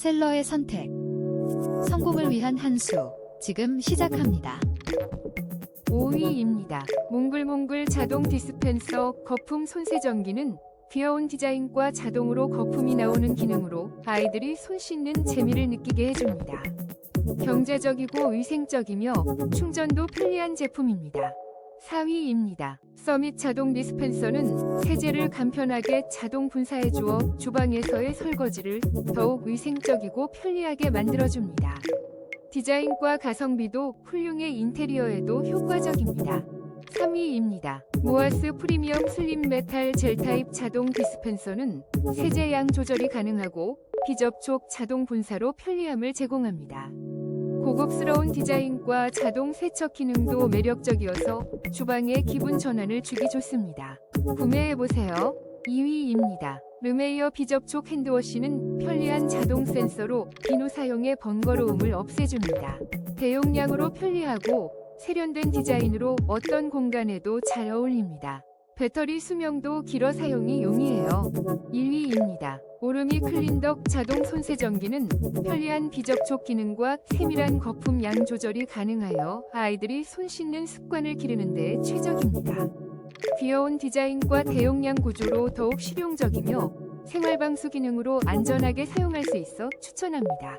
셀러의 선택. 성공을 위한 한 수. 지금 시작합니다. 5위입니다. 몽글몽글 자동 디스펜서 거품 손세정기는 귀여운 디자인과 자동으로 거품이 나오는 기능으로 아이들이 손 씻는 재미를 느끼게 해줍니다. 경제적이고 위생적이며 충전도 편리한 제품입니다. 4위입니다. 서밋 자동 디스펜서는 세제를 간편하게 자동 분사해 주어 주방에서의 설거지를 더욱 위생적이고 편리하게 만들어줍니다. 디자인과 가성비도 훌륭해 인테리어에도 효과적입니다. 3위입니다. 모아스 프리미엄 슬림 메탈 젤 타입 자동 디스펜서는 세제 양 조절이 가능하고 비접촉 자동 분사로 편리함을 제공합니다. 고급스러운 디자인과 자동 세척 기능도 매력적이어서 주방에 기분 전환을 주기 좋습니다. 구매해보세요. 2위입니다. 르메이어 비접촉 핸드워시는 편리한 자동 센서로 비누 사용의 번거로움을 없애줍니다. 대용량으로 편리하고 세련된 디자인으로 어떤 공간에도 잘 어울립니다. 배터리 수명도 길어 사용이 용이해요. 1위입니다. 오르미 클린덕 자동 손세정기는 편리한 비접촉 기능과 세밀한 거품 양 조절이 가능하여 아이들이 손 씻는 습관을 기르는 데 최적입니다. 귀여운 디자인과 대용량 구조로 더욱 실용적이며 생활방수 기능으로 안전하게 사용할 수 있어 추천합니다.